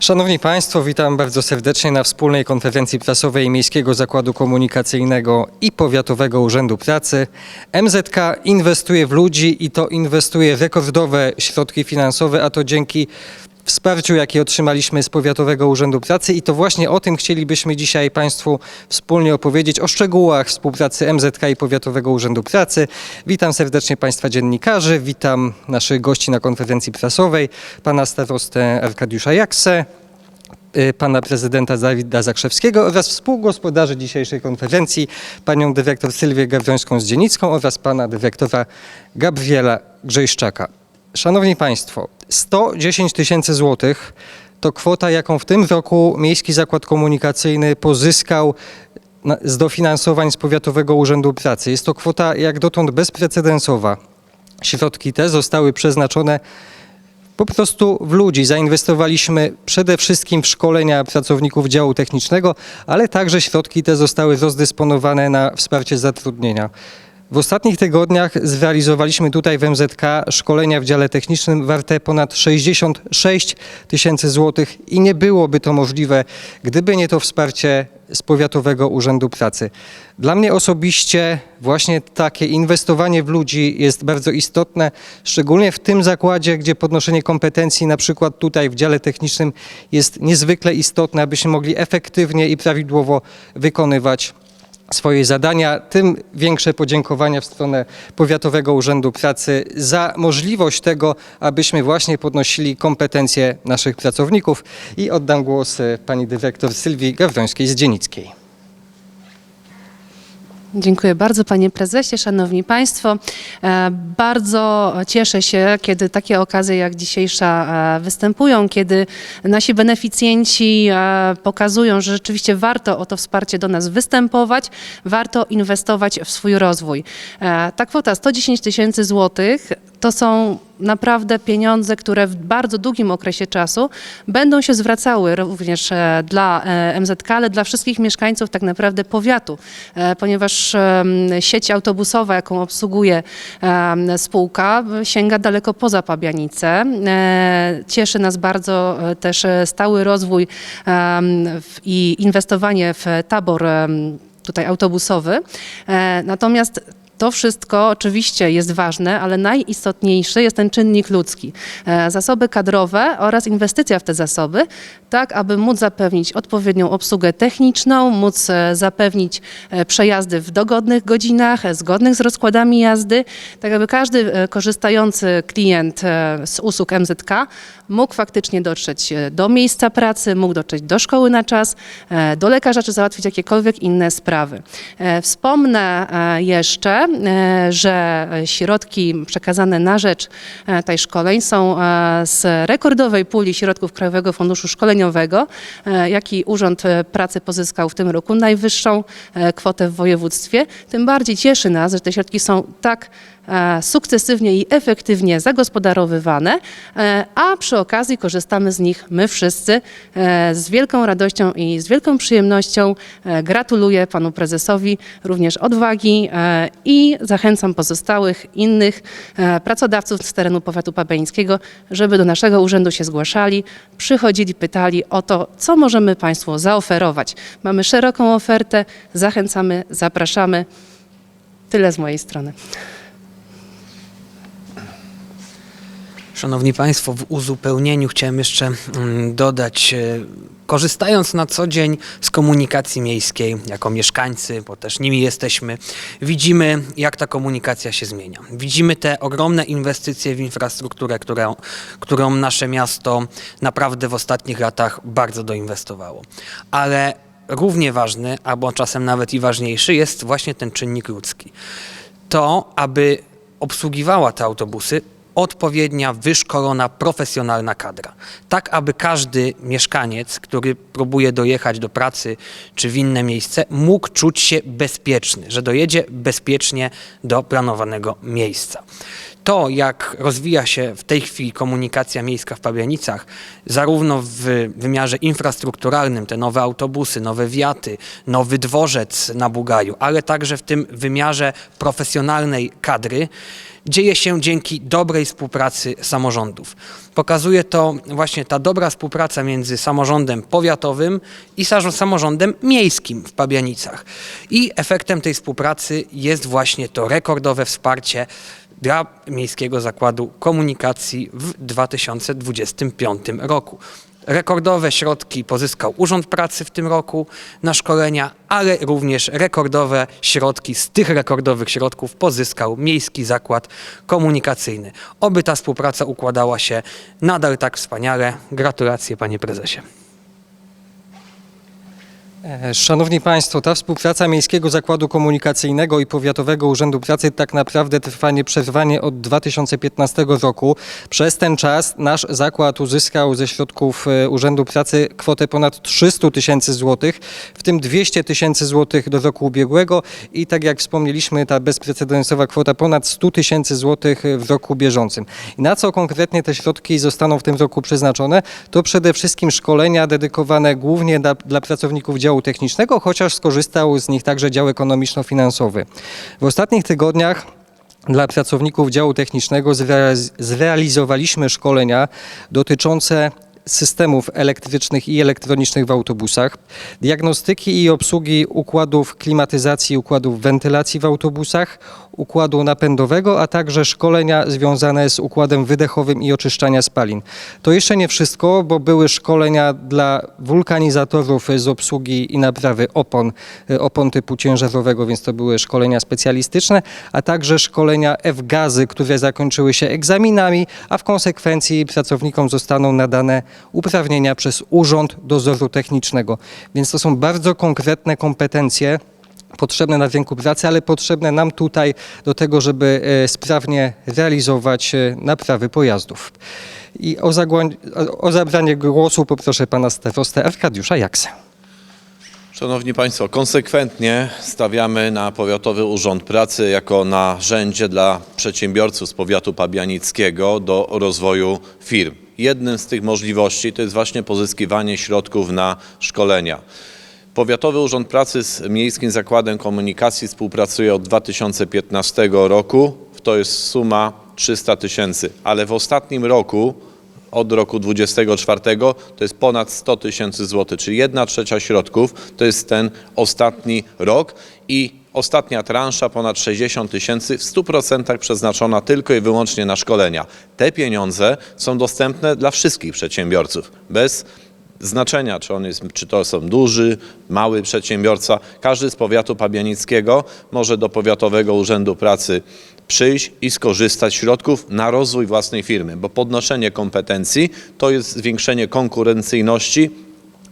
Szanowni Państwo, witam bardzo serdecznie na wspólnej konferencji prasowej Miejskiego Zakładu Komunikacyjnego i Powiatowego Urzędu Pracy. MZK inwestuje w ludzi i to inwestuje rekordowe środki finansowe, a to dzięki wsparciu, jakie otrzymaliśmy z Powiatowego Urzędu Pracy i to właśnie o tym chcielibyśmy dzisiaj Państwu wspólnie opowiedzieć, o szczegółach współpracy MZK i Powiatowego Urzędu Pracy. Witam serdecznie Państwa dziennikarzy, witam naszych gości na konferencji prasowej, Pana starostę Arkadiusza Jaksę, y, pana prezydenta Dawida Zakrzewskiego oraz współgospodarzy dzisiejszej konferencji, panią dyrektor Sylwię Gawrońską z Dzienicką oraz pana dyrektora Gabriela Grzejszczaka. Szanowni Państwo, 110 tysięcy złotych to kwota, jaką w tym roku Miejski Zakład Komunikacyjny pozyskał z dofinansowań z Powiatowego Urzędu Pracy. Jest to kwota jak dotąd bezprecedensowa. Środki te zostały przeznaczone po prostu w ludzi. Zainwestowaliśmy przede wszystkim w szkolenia pracowników działu technicznego, ale także środki te zostały rozdysponowane na wsparcie zatrudnienia. W ostatnich tygodniach zrealizowaliśmy tutaj w MZK szkolenia w dziale technicznym warte ponad 66 tysięcy złotych i nie byłoby to możliwe, gdyby nie to wsparcie z Powiatowego Urzędu Pracy. Dla mnie osobiście właśnie takie inwestowanie w ludzi jest bardzo istotne, szczególnie w tym zakładzie, gdzie podnoszenie kompetencji, na przykład tutaj w dziale technicznym, jest niezwykle istotne, abyśmy mogli efektywnie i prawidłowo wykonywać swoje zadania, tym większe podziękowania w stronę Powiatowego Urzędu Pracy za możliwość tego, abyśmy właśnie podnosili kompetencje naszych pracowników i oddam głos e, pani dyrektor Sylwii Gawrońskiej z Dzienickiej. Dziękuję bardzo panie prezesie, szanowni państwo. E, Bardzo cieszę się, kiedy takie okazje jak dzisiejsza e, występują, kiedy nasi beneficjenci e, pokazują, że rzeczywiście warto o to wsparcie do nas występować, warto inwestować w swój rozwój. Ta kwota 110 tysięcy złotych to są naprawdę pieniądze, które w bardzo długim okresie czasu będą się zwracały również e, dla e, MZK, ale dla wszystkich mieszkańców tak naprawdę powiatu, e, ponieważ sieć autobusowa, jaką obsługuje spółka, sięga daleko poza Pabianice. Cieszy nas bardzo też stały rozwój i inwestowanie w tabor tutaj autobusowy. Natomiast to wszystko oczywiście jest ważne, ale najistotniejszy jest ten czynnik ludzki. E, Zasoby kadrowe oraz inwestycja w te zasoby, tak aby móc zapewnić odpowiednią obsługę techniczną, móc e, zapewnić e, przejazdy w dogodnych godzinach, zgodnych z rozkładami jazdy, tak aby każdy korzystający klient z usług MZK mógł faktycznie dotrzeć do miejsca pracy, mógł dotrzeć do szkoły na czas, do lekarza, czy załatwić jakiekolwiek inne sprawy. Wspomnę jeszcze, że środki przekazane na rzecz e, tej szkoleń są e, z rekordowej puli środków Krajowego Funduszu Szkoleniowego, e, jaki Urząd e, Pracy pozyskał w tym roku najwyższą e, kwotę w województwie. Tym bardziej cieszy nas, że te środki są tak e, sukcesywnie i efektywnie zagospodarowywane, e, a przy okazji korzystamy z nich my wszyscy e, z wielką radością i z wielką przyjemnością. E, Gratuluję panu prezesowi również odwagi e, i zachęcam pozostałych innych e, pracodawców z terenu powiatu pabeńskiego, żeby do naszego urzędu się zgłaszali, przychodzili, pytali o to, co możemy państwu zaoferować. Mamy szeroką ofertę, zachęcamy, zapraszamy. Tyle z mojej strony. Szanowni Państwo, w uzupełnieniu chciałem jeszcze mm, dodać, e, korzystając na co dzień z komunikacji miejskiej, jako mieszkańcy, bo też nimi jesteśmy, widzimy, jak ta komunikacja się zmienia. Widzimy te ogromne inwestycje w infrastrukturę, którą, którą nasze miasto naprawdę w ostatnich latach bardzo doinwestowało. Ale równie ważny, albo czasem nawet i ważniejszy, jest właśnie ten czynnik ludzki. To, aby obsługiwała te autobusy odpowiednia, wyszkolona, profesjonalna kadra. Tak, aby każdy mieszkaniec, który próbuje dojechać do pracy czy w inne miejsce, mógł czuć się bezpieczny, że dojedzie bezpiecznie do planowanego miejsca. To, jak rozwija się w tej chwili komunikacja miejska w Pabianicach, zarówno w wymiarze infrastrukturalnym, te nowe autobusy, nowe wiaty, nowy dworzec na Bugaju, ale także w tym wymiarze profesjonalnej kadry, dzieje się dzięki dobrej współpracy samorządów. Pokazuje to właśnie ta dobra współpraca między samorządem powiatowym i sa- samorządem miejskim w Pabianicach. I efektem tej współpracy jest właśnie to rekordowe wsparcie dla Miejskiego Zakładu Komunikacji w 2025 roku. Rekordowe środki pozyskał Urząd Pracy w tym roku na szkolenia, ale również rekordowe środki z tych rekordowych środków pozyskał Miejski Zakład Komunikacyjny. Oby ta współpraca układała się nadal tak wspaniale. Gratulacje panie prezesie. E, Szanowni Państwo, ta współpraca Miejskiego Zakładu Komunikacyjnego i Powiatowego Urzędu Pracy tak naprawdę trwa nieprzerwanie od 2015 roku. Przez ten czas nasz zakład uzyskał ze środków e, Urzędu Pracy kwotę ponad 300 tysięcy złotych, w tym 200 tysięcy złotych do roku ubiegłego i tak jak wspomnieliśmy, ta bezprecedensowa kwota ponad 100 tysięcy złotych w roku bieżącym. I na co konkretnie te środki zostaną w tym roku przeznaczone? To przede wszystkim szkolenia dedykowane głównie dla, dla pracowników działu technicznego, chociaż skorzystał z nich także dział ekonomiczno-finansowy. W ostatnich tygodniach dla pracowników działu technicznego zrealiz- zrealizowaliśmy szkolenia dotyczące systemów elektrycznych i elektronicznych w autobusach, diagnostyki i obsługi układów klimatyzacji, układów wentylacji w autobusach, układu napędowego, a także szkolenia związane z układem wydechowym i oczyszczania spalin. To jeszcze nie wszystko, bo były szkolenia dla wulkanizatorów z obsługi i naprawy opon, y, opon typu ciężarowego, więc to były szkolenia specjalistyczne, a także szkolenia F-gazy, które zakończyły się egzaminami, a w konsekwencji pracownikom zostaną nadane uprawnienia przez Urząd Dozoru Technicznego. Więc to są bardzo konkretne kompetencje, potrzebne na rynku pracy, ale potrzebne nam tutaj do tego, żeby e, sprawnie realizować e, naprawy pojazdów. I o, o- zabranie głosu poproszę pana starostę Arkadiusza Jaksę. Szanowni Państwo, konsekwentnie stawiamy na Powiatowy Urząd Pracy jako narzędzie dla przedsiębiorców z powiatu pabianickiego do rozwoju firm. Jednym z tych możliwości to jest właśnie pozyskiwanie środków na szkolenia. Powiatowy Urząd Pracy z Miejskim Zakładem Komunikacji współpracuje od 2015 roku. To jest suma 300 tysięcy, ale w ostatnim roku od roku 24 to jest ponad 100 tysięcy złotych, czyli 1 trzecia środków to jest ten ostatni rok i ostatnia transza ponad 60 tysięcy w 100% przeznaczona tylko i wyłącznie na szkolenia. Te pieniądze są dostępne dla wszystkich przedsiębiorców bez znaczenia, czy, on jest, czy to są duży, mały przedsiębiorca. Każdy z powiatu pabianickiego może do Powiatowego Urzędu Pracy przyjść i skorzystać z środków na rozwój własnej firmy, bo podnoszenie kompetencji to jest zwiększenie konkurencyjności,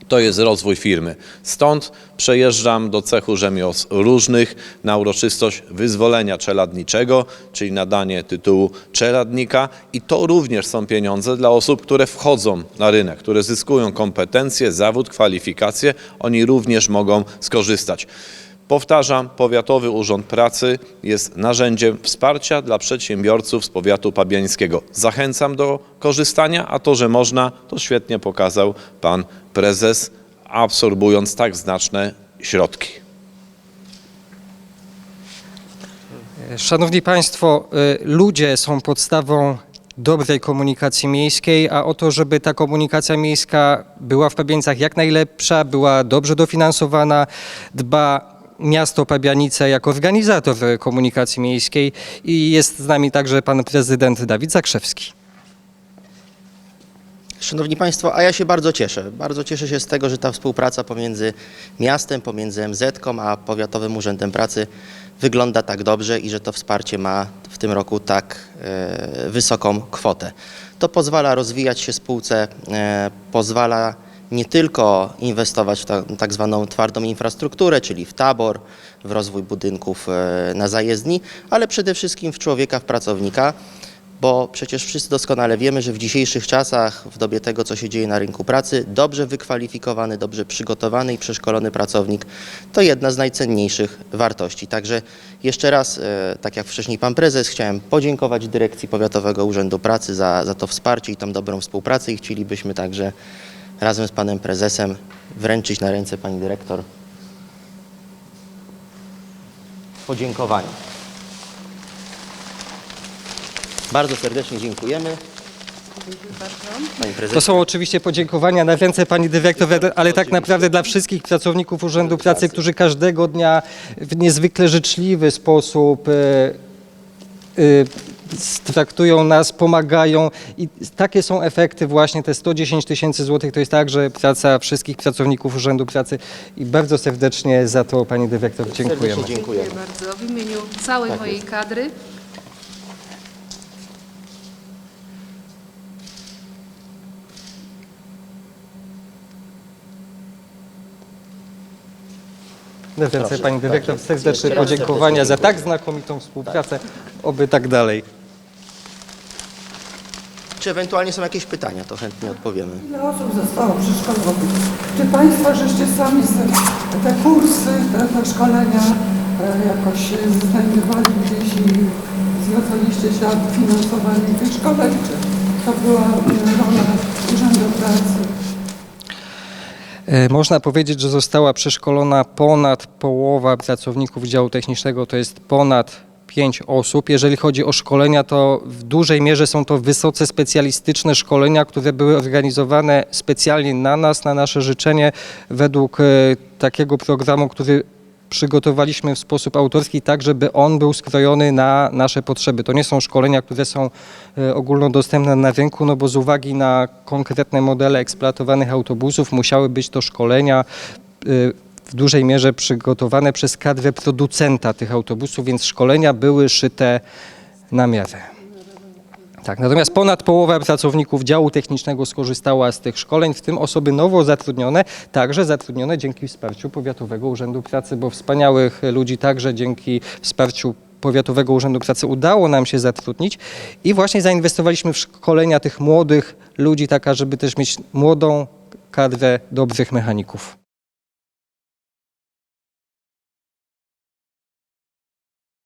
to jest rozwój firmy. Stąd przejeżdżam do cechu rzemiosł różnych na uroczystość wyzwolenia czeladniczego, czyli nadanie tytułu czeladnika i to również są pieniądze dla osób, które wchodzą na rynek, które zyskują kompetencje, zawód, kwalifikacje, oni również mogą skorzystać. Powtarzam, Powiatowy Urząd Pracy jest narzędziem wsparcia dla przedsiębiorców z powiatu pabiańskiego. Zachęcam do korzystania, a to, że można, to świetnie pokazał pan prezes, absorbując tak znaczne środki. Szanowni Państwo, y, ludzie są podstawą dobrej komunikacji miejskiej, a o to, żeby ta komunikacja miejska była w Pabianicach jak najlepsza, była dobrze dofinansowana, dba miasto Pabianice jako organizator komunikacji miejskiej i jest z nami także pan prezydent Dawid Zakrzewski. Szanowni Państwo, a ja się bardzo cieszę. Bardzo cieszę się z tego, że ta współpraca pomiędzy miastem, pomiędzy MZ-ką a Powiatowym Urzędem Pracy wygląda tak dobrze i że to wsparcie ma w tym roku tak e, wysoką kwotę. To pozwala rozwijać się spółce, e, pozwala nie tylko inwestować w ta, tak zwaną twardą infrastrukturę, czyli w tabor, w rozwój budynków e, na zajezdni, ale przede wszystkim w człowieka, w pracownika, bo przecież wszyscy doskonale wiemy, że w dzisiejszych czasach, w dobie tego, co się dzieje na rynku pracy, dobrze wykwalifikowany, dobrze przygotowany i przeszkolony pracownik to jedna z najcenniejszych wartości. Także jeszcze raz, e, tak jak wcześniej pan prezes, chciałem podziękować Dyrekcji Powiatowego Urzędu Pracy za, za to wsparcie i tą dobrą współpracę i chcielibyśmy także razem z panem prezesem wręczyć na ręce pani dyrektor podziękowania. Bardzo serdecznie dziękujemy. To są oczywiście podziękowania na ręce pani dyrektor, ale tak naprawdę dla wszystkich pracowników Urzędu Pracy, którzy każdego dnia w niezwykle życzliwy sposób e, e, traktują nas, pomagają i takie są efekty właśnie te 110 tysięcy złotych to jest także praca wszystkich pracowników Urzędu Pracy i bardzo serdecznie za to pani dyrektor dziękujemy. Serdecznie dziękujemy. bardzo w imieniu całej Tak mojej kadry. Na ręce Proszę, pani dyrektor tak serdeczne podziękowania za tak znakomitą współpracę, oby tak dalej. Czy ewentualnie są jakieś pytania, to chętnie odpowiemy. Ile osób zostało przeszkolonych? Czy Państwo żeście sami te kursy, te, te szkolenia e, jakoś znajdowali gdzieś i zwracaliście się o finansowanie tych szkoleń? Czy to była e, rola Urzędu Pracy? E, Można powiedzieć, że została przeszkolona ponad połowa pracowników działu technicznego, to jest ponad 5 osób. Jeżeli chodzi o szkolenia, to w dużej mierze są to wysoce specjalistyczne szkolenia, które były organizowane specjalnie na nas, na nasze życzenie, według e, takiego programu, który przygotowaliśmy w sposób autorski, tak żeby on był skrojony na nasze potrzeby. To nie są szkolenia, które są e, ogólnodostępne na rynku, no bo z uwagi na konkretne modele eksploatowanych autobusów musiały być to szkolenia e, w dużej mierze przygotowane przez kadrę producenta tych autobusów, więc szkolenia były szyte na miarę. Tak, natomiast ponad połowa pracowników działu technicznego skorzystała z tych szkoleń, w tym osoby nowo zatrudnione, także zatrudnione dzięki wsparciu Powiatowego Urzędu Pracy, bo wspaniałych ludzi także dzięki wsparciu Powiatowego Urzędu Pracy udało nam się zatrudnić i właśnie zainwestowaliśmy w szkolenia tych młodych ludzi, taka żeby też mieć młodą kadrę dobrych mechaników.